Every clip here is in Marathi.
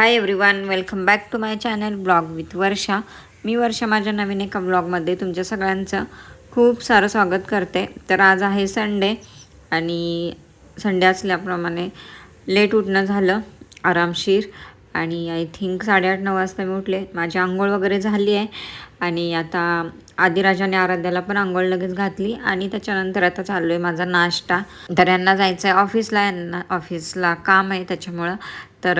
Hi everyone welcome back to my channel blog with Varsha मी वर्षा माझ्या नवीन एका ब्लॉगमध्ये तुमच्या सगळ्यांचं खूप सारं स्वागत करते. तर आज आहे संडे आणि संडे असल्याप्रमाणे लेट उठणं झालं आरामशीर. आणि आय थिंक साडेआठ नऊ वाजता मी उठले. माझी आंघोळ वगैरे झाली आहे. आणि आता आदिराजाने आराध्याला पण आंघोळ लगेच घातली. आणि त्याच्यानंतर आता चाललो आहे माझा नाश्ता. तर यांना जायचं आहे ऑफिसला यांना ऑफिसला काम आहे त्याच्यामुळं तर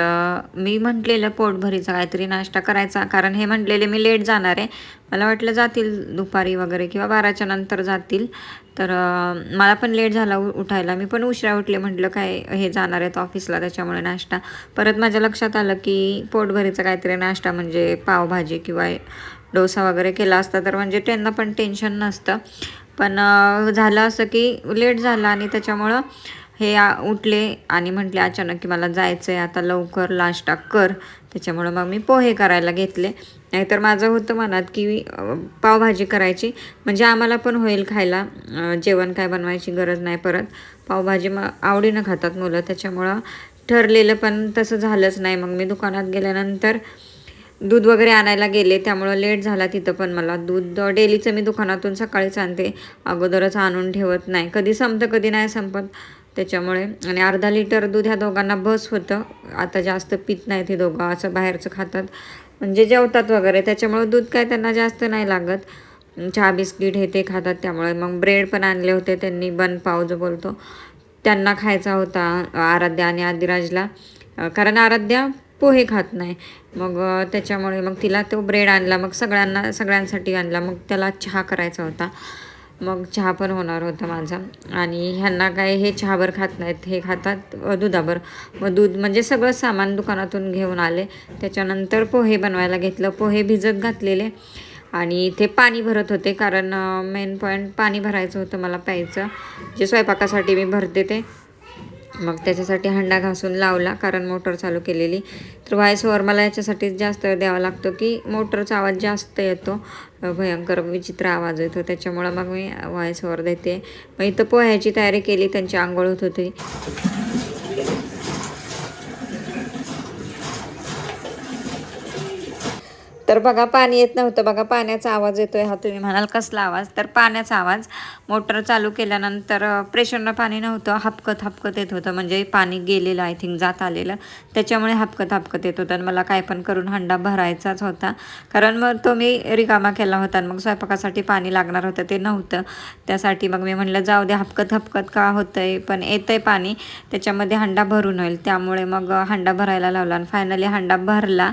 मी म्हटलेलं पोटभरीचा काहीतरी नाश्ता करायचा. कारण हे म्हटलेले मी लेट जाणार आहे. मला वाटलं जातील दुपारी वगैरे किंवा बाराच्या नंतर जातील. तर मला पण लेट झाला उ- उठायला. मी पण उशिरा उठले म्हटलं काय हे जाणार आहेत ऑफिसला त्याच्यामुळे नाश्ता. परत माझ्या लक्षात आलं की पोटभरीचा काहीतरी नाश्ता म्हणजे पावभाजी किंवा डोसा वगैरे केला असता तर म्हणजे त्यांना पण टेन्शन नसतं. पण झालं असं की लेट झालं आणि त्याच्यामुळं हे उठले आणि म्हटले अचानक की मला जायचं आहे आता लवकर नाश्ता कर. त्याच्यामुळं मग मी पोहे करायला घेतले. नाहीतर माझं होतं मनात की पावभाजी करायची. म्हणजे आम्हाला पण होईल खायला. जेवण काय बनवायची गरज नाही परत. पावभाजी मग आवडीनं खातात मुलं. त्याच्यामुळं ठरलेलं पण तसं झालंच नाही. मग मी दुकानात गेल्यानंतर दूध वगैरे आणायला गेले. त्यामुळं लेट झाला तिथं पण मला. दूध डेलीचं मी दुकानातून सकाळीच आणते. अगोदरच आणून ठेवत नाही. कधी संपतं कधी नाही संपत. त्याच्यामुळे आणि अर्धा लिटर दूध ह्या दोघांना बस होतं. आता जास्त पित नाहीत हे दोघं असं बाहेरचं खातात. म्हणजे जेवतात वगैरे त्याच्यामुळं दूध काय त्यांना जास्त नाही लागत. चहा बिस्किट हे ते खातात त्यामुळे मग ब्रेड पण आणले होते त्यांनी बन पाव जो बोलतो. त्यांना खायचा होता आराध्या आणि आदिराजला. कारण आराध्या पोहे खात नाही. मग त्याच्यामुळे मग तिला तो ब्रेड आणला मग सगळ्यांना सगळ्यांसाठी आणला मग त्याला चहा करायचा होता. मग चहा पण होणार होता माझा. आणि ह्यांना काय हे चहावर खात नाहीत हे खातात दुधावर मग दूध म्हणजे सगळं सामान दुकानातून घेऊन आले. त्याच्यानंतर पोहे बनवायला घेतलं. पोहे भिजत घातलेले. आणि इथे पाणी भरत होते कारण मेन पॉईंट पाणी भरायचं होतं मला प्यायचं. जे स्वयंपाकासाठी मी भरते ते. मग त्याच्यासाठी हंडा घासून लावला कारण मोटर चालू केलेली. तर व्हॉइस ओव्हर मला याच्यासाठीच जास्त द्यावा लागतो की मोटरचा आवाज जास्त येतो. भयंकर विचित्र आवाज येतो. त्याच्यामुळं मग मी व्हॉइस ओव्हर देते. मग इथं पोह्याची तयारी केली त्यांची आंघोळ होत होती. तर बघा पाणी येत नव्हतं. बघा पाण्याचा आवाज येतोय. हा तुम्ही म्हणाल कसला आवाज? तर पाण्याचा आवाज. मोटर चालू केल्यानंतर प्रेशरनं पाणी नव्हतं. हपकत हपकत येत होतं. म्हणजे पाणी गेलेलं आय थिंक जात आलेलं. त्याच्यामुळे हपकत हपकत येत होतं. आणि मला काय पण करून हंडा भरायचाच होता. कारण मग तो मी रिकामा केला होता आणि मग स्वयंपाकासाठी पाणी लागणार होतं. ते नव्हतं. त्यासाठी मग मी म्हणलं जाऊ दे हपकत हपकत का होतंय? पण येतंय पाणी. त्याच्यामध्ये हंडा भरून होईल. त्यामुळे मग हंडा भरायला लावला आणि फायनली हंडा भरला.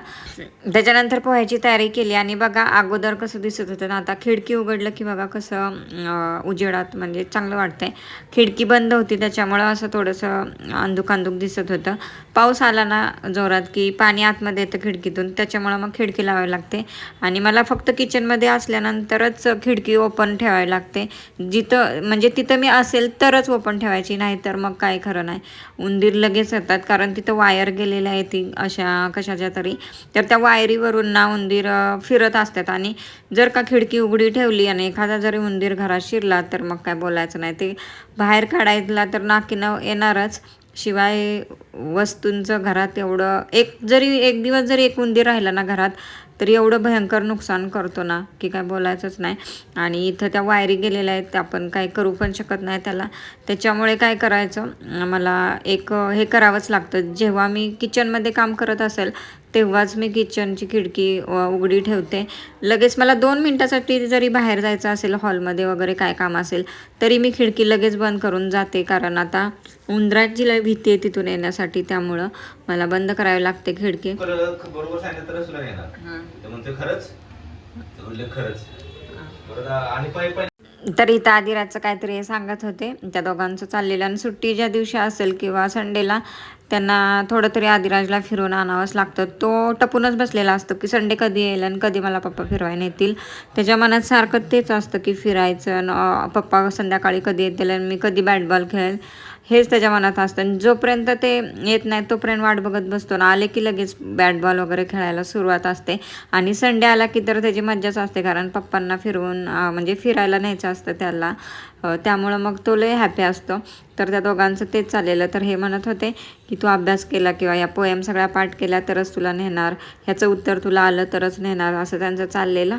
त्याच्यानंतर पोह्याची तयारी केली. आणि बघा अगोदर कसं दिसत होतं ना आता खिडकी उघडलं की बघा कसं उजेडात म्हणजे चांगलं वाटतंय. खिडकी बंद होती त्याच्यामुळं असं थोडंसं अंधुक अंधुक दिसत होतं. पाऊस आला ना जोरात की पाणी आतमध्ये येतं खिडकीतून त्याच्यामुळं मग खिडकी लावावी लागते. आणि मला फक्त किचनमध्ये असल्यानंतरच खिडकी ओपन ठेवावी लागते. जिथं म्हणजे तिथं मी असेल तरच ओपन ठेवायची नाही तर मग काय खरं नाही. उंदीर लगेच येतात कारण तिथं वायर गेलेल्या आहे ती अशा कशाच्या तरी. तर त्या वायरीवरून ना उंदीर उंदीर फिरत असतात. आणि जर का खिडकी उघडी ठेवली आणि एखादा जरी उंदीर घरात शिरला तर मग काय बोलायचं नाही. ते बाहेर काढायला तर नाकीनं येणारच. शिवाय वस्तूंचं घरात एवढं एक जरी एक दिवस जरी एक उंदीर राहिला ना घरात तरी एवढं भयंकर नुकसान करतो ना की काय बोलायचंच नाही. आणि इथं त्या वायरी गेलेल्या आहेत त्या आपण काय करू पण शकत नाही त्याला. त्याच्यामुळे काय करायचं? मला एक हे करावंच लागतं. जेव्हा मी किचनमध्ये काम करत असेल तेव्हाच मी किचनची खिडकी उघडी ठेवते. लगेच मला दोन मिनटासाठी जरी बाहेर जायचं असेल हॉलमध्ये वगैरे काय काम असेल तरी मी खिडकी लगेच बंद करून जाते. कारण आता उंदराची लय भीती आहे तिथून येण्यासाठी त्यामुळं मला बंद करावी लागते खिडकी. बरोबर सांगितलं खरंच? खरंच. आणि तर इथं आदिराचं काहीतरी हे सांगत होते. त्या दोघांचं चाललेलं आणि सुट्टी ज्या दिवशी असेल किंवा संडेला त्यांना थोडं तरी आदिराजला फिरून आणावंच लागतं. तो टपूनच बसलेला असतो की संडे कधी येईल आणि कधी मला पप्पा फिरवायला येतील त्याच्या मनात सारखं तेच असतं की फिरायचं आणि पप्पा संध्याकाळी कधी येतील आणि मी कधी बॅट बॉल खेळेल. हेच त्याच्या मनात असतं. आणि जोपर्यंत ते येत नाही तोपर्यंत वाट बघत बसतो. ना आले की लगेच बॅट बॉल वगैरे खेळायला सुरुवात असते. आणि संडे आला की तर त्याची मज्जाच असते. कारण पप्पांना फिरवून म्हणजे फिरायला न्यायचं असतं त्याला. त्यामुळं मग तो लय हॅपी असतो. तर त्या दोघांचं तेच चाललेलं. तर हे म्हणत होते की तू अभ्यास केला किंवा या पोएम सगळ्या पाठ केल्या तरच तुला नेणार. ह्याचं उत्तर तुला आलं तरच नेणार. असं त्यांचं चाललेलं.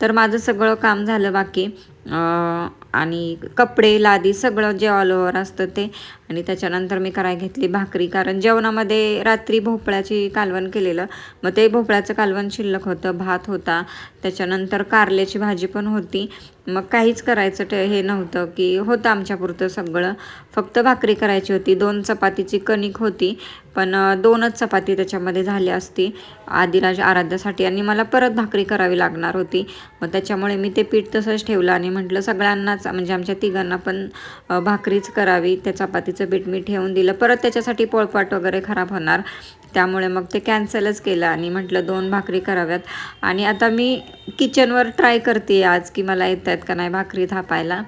तर माझं सगळं काम झालं बाकी. आणि कपडे लादी सगळं जे ऑल ओव्हर असतं ते आणि त्याच्यानंतर मी करायला घेतली भाकरी. कारण जेवणामध्ये रात्री भोपळ्याची कालवण केलेलं. मग ते भोपळ्याचं कालवण शिल्लक होतं भात होता. त्याच्यानंतर कारल्याची भाजी पण होती. मग काहीच करायचं ते हे नव्हतं की होतं आमच्यापुरतं सगळं. फक्त भाकरी करायची होती. दोन चपातीची कणिक होती. पण दोनच चपाती त्याच्यामध्ये झाली असती. आदिराज आराध्यासाठी आणि मला परत भाकरी करावी लागणार होती. मग त्याच्यामुळे मी ते पीठ तसंच ठेवलं आणि म्हटलं सगळ्यांनाच म्हणजे आमच्या तिघांना पण भाकरीच करावी त्या चपातीचं पीठ मी ठेवून दिलं. परत त्याच्यासाठी पोळपाट वगैरे खराब होणार. त्यामुळे मग ते कॅन्सलच केलं आणि म्हटलं दोन भाकरी कराव्यात. आणि आता मी किचनवर ट्राय करते आज की मला येत आहेत का नाही भाकरी थापायला.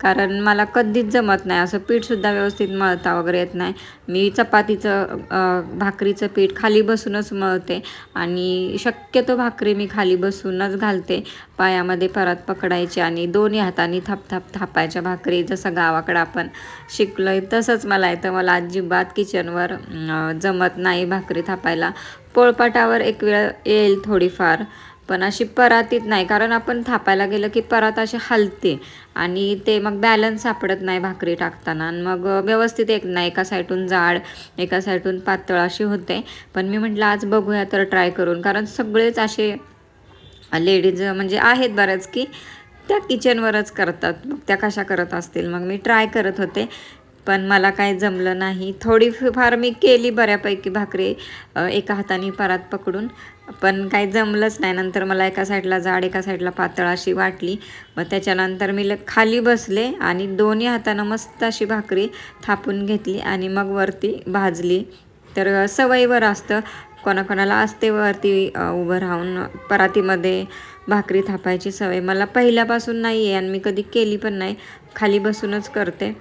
कारण मला कधीच जमत नाही. असं पीठसुद्धा व्यवस्थित मळता वगैरे येत नाही. मी चपातीचं भाकरीचं पीठ खाली बसूनच मळते. आणि शक्यतो भाकरी मी खाली बसूनच घालते. पायामध्ये परत पकडायची आणि दोन्ही हाताने थाप थाप थापायच्या भाकरी. जसं गावाकडं आपण शिकलो आहे तसंच मला येतं. मला अजिबात किचनवर जमत नाही भाकरी. भाकरी थापायला. पोळपाटावर एक वेळ येईल थोडीफार पण अशी परातीत नाही. कारण आपण थापायला गेलं की परात अशी हलते आणि ते मग बॅलन्स सापडत नाही भाकरी टाकताना. आणि मग व्यवस्थित एक नाही एका साईडून जाड एका साईडून पातळ अशी होते. पण मी म्हटलं आज बघूया तर ट्राय करून. कारण सगळेच असे लेडीज म्हणजे आहेत बऱ्याच की त्या किचनवरच करतात. मग त्या कशा करत असतील? मग मी ट्राय करत होते. पण मला काय जमलं नाही. थोडी फार मी केली बऱ्यापैकी भाकरी एका हाताने परात पकडून. पण काही जमलंच नाही. नंतर मला एका साईडला जाड एका साईडला पातळ अशी वाटली. मग त्याच्यानंतर मी ल- खाली बसले आणि दोन्ही हातानं मस्त अशी भाकरी थापून घेतली आणि मग वरती भाजली. तर सवयीवर असतं. कोणाकोणाला असते वरती उभं राहून परातीमध्ये भाकरी थापायची सवय. मला पहिल्यापासून नाही आहे आणि मी कधी केली पण नाही. खाली बसूनच करते.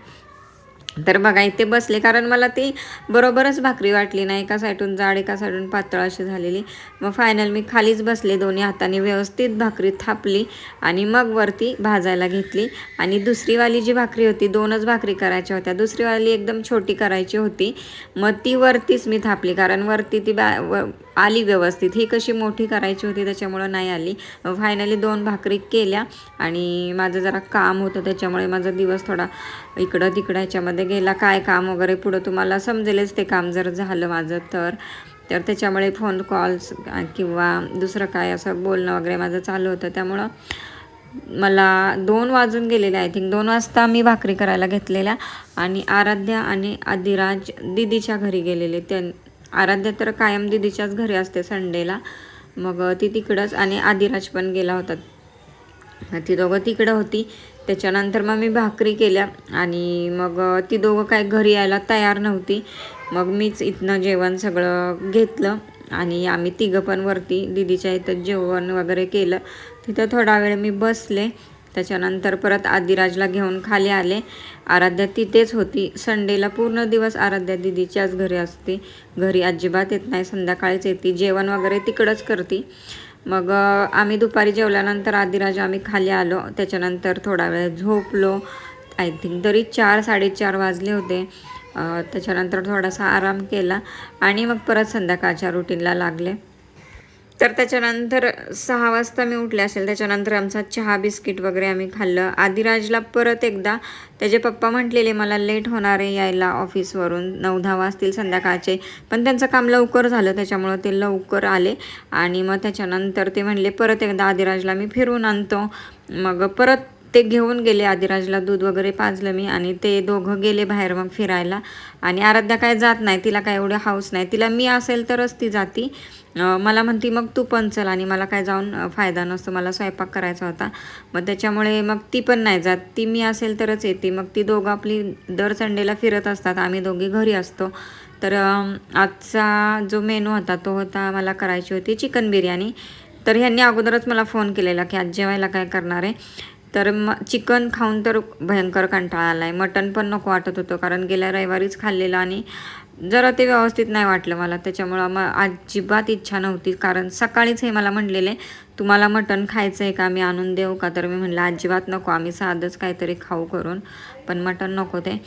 तर बघा इथे बसले. कारण मला ती बरोबरच भाकरी वाटली ना एका साईडून जाड एका साईडून पातळ अशी झालेली. मग फायनल मी खालीच बसले. दोन्ही हाताने व्यवस्थित भाकरी थापली आणि मग वरती भाजायला घेतली. आणि दुसरीवाली जी भाकरी होती दोनच भाकरी करायच्या होत्या. दुसरीवाली एकदम छोटी करायची होती. मग ती वरतीच मी थापली. कारण वरती ती बा व आली व्यवस्थित. ही कशी मोठी करायची होती त्याच्यामुळं नाही आली. फायनली दोन भाकरी केल्या आणि माझं जरा काम होतं त्याच्यामुळे माझा दिवस थोडा इकडं तिकडं ह्याच्यामध्ये गेला. काय काम वगैरे पुढं तुम्हाला समजेलच ते काम जर झालं माझं तर. तर त्याच्यामुळे फोन कॉल्स किंवा दुसरं काय असं बोलणं वगैरे माझं चालू होतं. त्यामुळं मला दोन वाजून गेलेले आय थिंक दोन वाजता मी भाकरी करायला घेतलेल्या आणि आराध्या आणि आदिराज दिदीच्या घरी गेलेले. त्या आराध्या तर कायम दिदीच्याच घरी असते संडेला. मग ती तिकडंच आणि आदिराज पण गेला होता. ती दोघं तिकडं होती. त्याच्यानंतर मग मी भाकरी केल्या आणि मग ती दोघं काय घरी यायला तयार नव्हती. मग मीच इथनं जेवण सगळं घेतलं आणि आम्ही तिघं पण वरती दिदीच्या इथं जेवण वगैरे केलं. तिथं थोडा वेळ मी बसले. त्याच्यानंतर परत आदिराजला घेऊन खाली आले. आराध्या तिथेच होती. संडेला पूर्ण दिवस आराध्या दिदीच्याच घरी असते. घरी अजिबात येत नाही. संध्याकाळीच येते. जेवण वगैरे तिकडंच करते. मग आम्ही दुपारी जेवल्यानंतर आदिराज आम्ही खाली आलो. त्याच्यानंतर थोडा वेळ झोपलो. आय थिंक तरी चार साडेचार वाजले होते. त्याच्यानंतर थोडासा आराम केला. आणि मग परत संध्याकाळच्या रुटीनला लागले. तर त्याच्यानंतर सहा वाजता मी उठले असेल. त्याच्यानंतर आमचा चहा बिस्किट वगैरे आम्ही खाल्लं. आदिराजला परत एकदा त्याचे पप्पा म्हटलेले मला लेट होणार आहे यायला ऑफिसवरून. नऊ दहा वाजतील संध्याकाळचे. पण त्यांचं काम लवकर झालं त्याच्यामुळं ते लवकर आले. आणि मग त्याच्यानंतर ते म्हणले परत एकदा आदिराजला मी फिरून आणतो. मग परत ते घेऊन गेले आदिराजला दूध वगैरे पाजलं मी आणि ते दोघं गेले बाहेर मग फिरायला. आणि आराध्या काय जात नाही तिला काय एवढं हाऊस नाही. तिला मी असेल तरच ती जाती. मला म्हणती मग तू पण चल आणि मला काय जाऊन फायदा नसतो. मला स्वयंपाक करायचा होता. मग त्याच्यामुळे मग ती पण नाही जात. ती मी असेल तरच येते. मग ती दोघं आपली दर संडेला फिरत असतात. आम्ही दोघी घरी असतो. तर आजचा जो मेनू होता तो होता मला करायची होती चिकन बिर्याणी. तर ह्यांनी अगोदरच मला फोन केलेला की आज जेवायला काय करणार आहे? तर म चिकन खाऊन तर भयंकर कंटाळा आला आहे मटण पण नको वाटत होतं कारण गेल्या रविवारीच खाल्लेलं आणि जरा ते व्यवस्थित नाही वाटलं मला. त्याच्यामुळं मग अजिबात इच्छा नव्हती कारण सकाळीच हे मला म्हणलेले तुम्हाला मटण खायचं आहे का? मी आणून देऊ का? तर मी म्हणलं अजिबात नको आम्ही साधंच काहीतरी खाऊ करून पण मटण नको ते.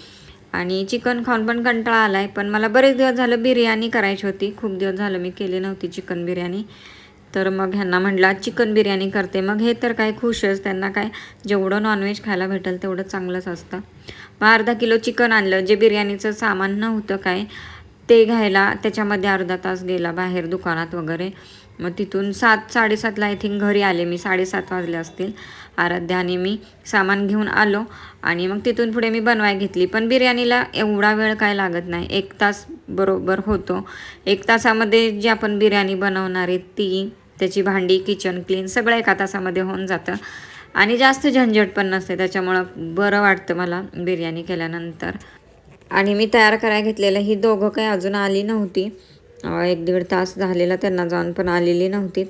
आणि चिकन खाऊन पण कंटाळा आला आहे पण मला बरेच दिवस झालं बिर्याणी करायची होती. खूप दिवस झालं मी केली नव्हती चिकन बिर्याणी. तर मग ह्यांना म्हटलं चिकन बिर्याणी करते. मग हे तर काय खुशच त्यांना काय जेवढं नॉनव्हेज खायला भेटेल तेवढं चांगलंच असतं. मग अर्धा किलो चिकन आणलं जे बिर्याणीचं सामान नव्हतं काय ते घ्यायला त्याच्यामध्ये अर्धा तास गेला बाहेर दुकानात वगैरे. मग तिथून सात साडेसातला आय थिंक घरी आले मी साडेसात वाजले असतील. आराध्या आणि मी सामान घेऊन आलो आणि मग तिथून पुढे मी बनवाय घेतली. पण बिर्याणीला एवढा वेळ काय लागत नाही. एक तास बरोबर होतो. एक तासामध्ये जी आपण बिर्याणी बनवणार आहे ती त्याची भांडी किचन क्लीन सगळं एका तासामध्ये होऊन जातं. आणि जास्त झंझट पण नसते. त्याच्यामुळं बरं वाटतं मला बिर्याणी केल्यानंतर. आणि मी तयार करायला घेतलेलं ही दोघं काही अजून आली नव्हती. एक दीड तास झालेला त्यांना जाऊन पण आलेली नव्हती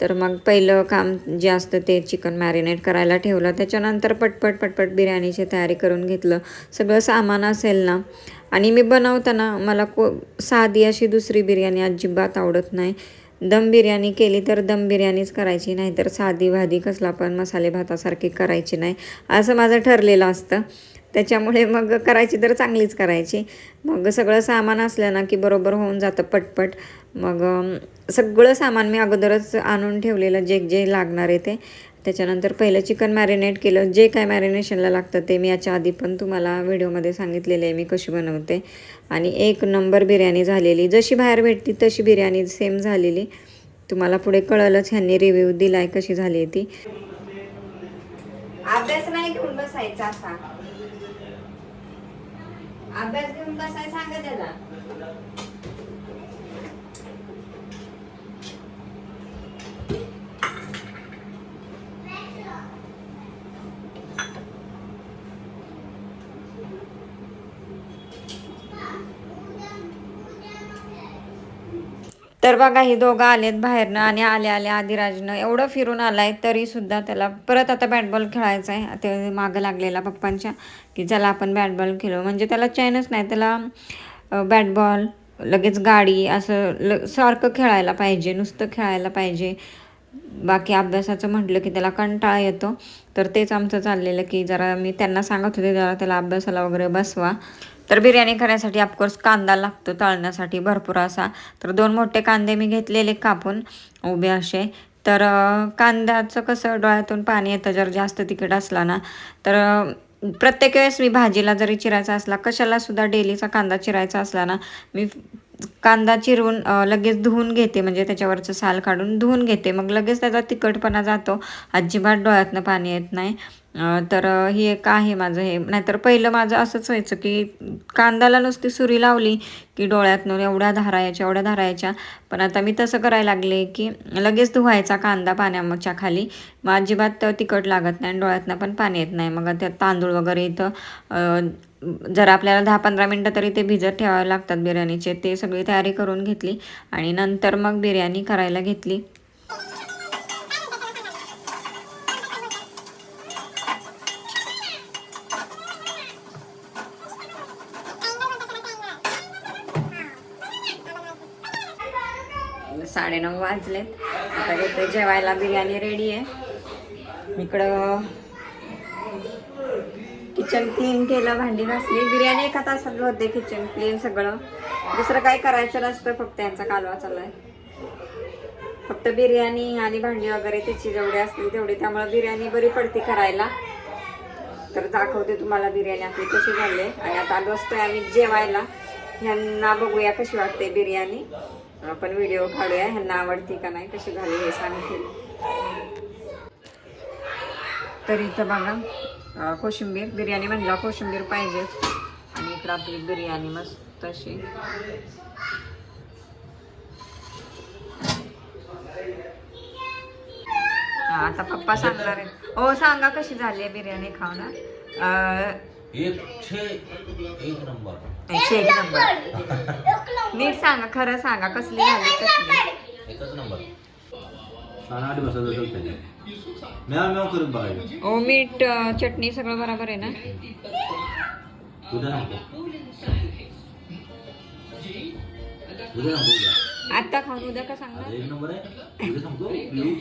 तर मग पहिलं काम जे असतं ते चिकन मॅरिनेट करायला ठेवलं. त्याच्यानंतर पटपट पटपट बिर्याणीची तयारी करून घेतलं. सगळं सामान असेल ना. आणि मी बनवताना मला को साधी अशी दुसरी बिर्याणी अजिबात आवडत नाही. दम बिर्याणी केली तर दम बिर्याणीच करायची नाही तर साधी भाधी कसला पण मसाले भातासारखी करायची नाही. असं माझं ठरलेलं असतं. त्याच्यामुळे मग करायची तर चांगलीच करायची. मग सगळं सामान असलं ना की बरोबर होऊन जातं पटपट. मग सगळं सामान मी अगोदरच आणून ठेवलेलं जे जे लागणार आहे ते. त्याच्यानंतर पहिलं चिकन मॅरिनेट केलं. जे काय मॅरिनेशनला लागतं ते मी याच्या आधी पण तुम्हाला व्हिडिओमध्ये सांगितलेलं आहे मी कशी बनवते. आणि एक नंबर बिर्याणी झालेली. जशी बाहेर भेटती तशी बिर्याणी सेम झालेली. तुम्हाला पुढे कळलंच ह्यांनी रिव्ह्यू दिलाय कशी झाली आहे ती. अभ्यास नाही घेऊन बसायचा असा. अभ्यास घेऊन बसाय सांगा त्याला. तर बघा ही दोघं आलेत बाहेरनं आणि आले आले आदिराजनं. एवढं फिरून आलाय तरी सुद्धा त्याला परत आता बॅट बॉल खेळायचा आहे ते मागं लागलेला पप्पांच्या की चला आपण बॅट बॉल खेळू. म्हणजे त्याला चैनच नाही त्याला बॅट बॉल लगेच गाडी असं ल सारखं खेळायला पाहिजे नुसतं खेळायला पाहिजे. बाकी अभ्यासाचं म्हटलं की त्याला कंटाळा येतो. तर तेच आमचं चाललेलं की जरा मी त्यांना सांगत होते जरा त्याला अभ्यासाला वगैरे बसवा. तर बिर्याणी करण्यासाठी ऑफकोर्स कांदा लागतो तळण्यासाठी भरपूर असा. तर दोन मोठे कांदे मी घेतलेले कापून उभे असे. तर कांद्याचं कसं डोळ्यातून पाणी येतं जर जास्त तिखट असला ना तर प्रत्येक वेळेस मी भाजीला जरी चिरायचा असला कशालासुद्धा डेलीचा कांदा चिरायचा असला ना मी कांदा चिरून लगेच धुवून घेते. म्हणजे त्याच्यावरचं साल काढून धुवून घेते. मग लगेच त्याचा तिखटपणा जातो. अजिबात डोळ्यातनं पाणी येत नाही. तर ही एक आहे माझं हे. नाहीतर पहिलं माझं असंच व्हायचं की कांद्याला नुसती सुरी लावली की डोळ्यातनं एवढ्या धारायच्या एवढ्या धारायच्या. पण आता मी तसं करायला लागले की लगेच धुवायचा कांदा पाण्याच्या खाली. मग अजिबात तिखट लागत नाही आणि डोळ्यातनं पण पाणी येत नाही. मग त्यात तांदूळ वगैरे इथं जर आपल्याला दहा पंधरा मिनटं तरी ते भिजत ठेवावे लागतात बिर्याणीचे. ते सगळी तयारी करून घेतली आणि नंतर मग बिर्याणी करायला घेतली. साडेनऊ वाजलेत. आता इथे जेवायला बिर्याणी रेडी आहे. इकडं किचन क्लीन केलं भांडी घासली. बिर्याणी एका तासात होते किचन क्लीन सगळं. दुसरं काय करायचं नसतं फक्त यांचा कालवा चालू आहे. फक्त बिर्याणी आणि भांडी वगैरे त्याची जेवढी असली तेवढी. त्यामुळे बिर्याणी बरी पडते करायला. तर दाखवते तुम्हाला बिर्याणी आपली कशी झाली आहे. आणि आता बसतोय आम्ही जेवायला. ह्यांना बघूया कशी वाटते बिर्याणी. आपण व्हिडिओ काढूया ह्यांना आवडते का नाही कशी झाली हे सांगतील. तर इथं बघा. कोशिंबीर बिर्याणी म्हणला कोशिंबीर पाहिजे. आणि इकडं आपली बिर्याणी मस्त अशी. आता पप्पा सांगणार आहे हो सांगा कशी झाली आहे बिर्याणी अं, एकशे एक नंबर. एकशे एक नंबर. नीट सांगा खरं सांगा कसली झाली कसली? एकच नंबर. आठ म्याव करत बघायचं ओ मीठ अं, चटणी सगळं बरोबर आहे ना? उद्या उद्या उद्या आता खाऊन उद्या का सांगणार? आता एक नंबर आहे. उद्या सांगतो. येऊ.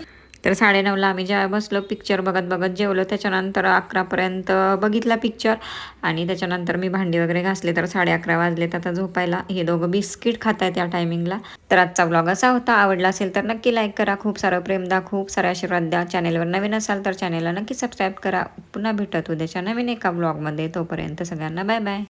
तर साडेनऊला आम्ही जेव्हा बसलो पिक्चर बघत बघत जेवलो त्याच्यानंतर अकरापर्यंत बघितला पिक्चर आणि त्याच्यानंतर मी भांडी वगैरे घासले तर साडे अकरा वाजलेत आता झोपायला. हे दोघं बिस्किट खात आहेत त्या टायमिंगला तर आजचा ब्लॉग असा होता. आवडला असेल तर नक्की लाईक करा. खूप सारं प्रेम द्या खूप सारे आशीर्वाद द्या. चॅनेलवर नवीन असाल तर चॅनेलला नक्की सबस्क्राईब करा. पुन्हा भेटत उद्याच्या नवीन एका ब्लॉगमध्ये तोपर्यंत सगळ्यांना बाय बाय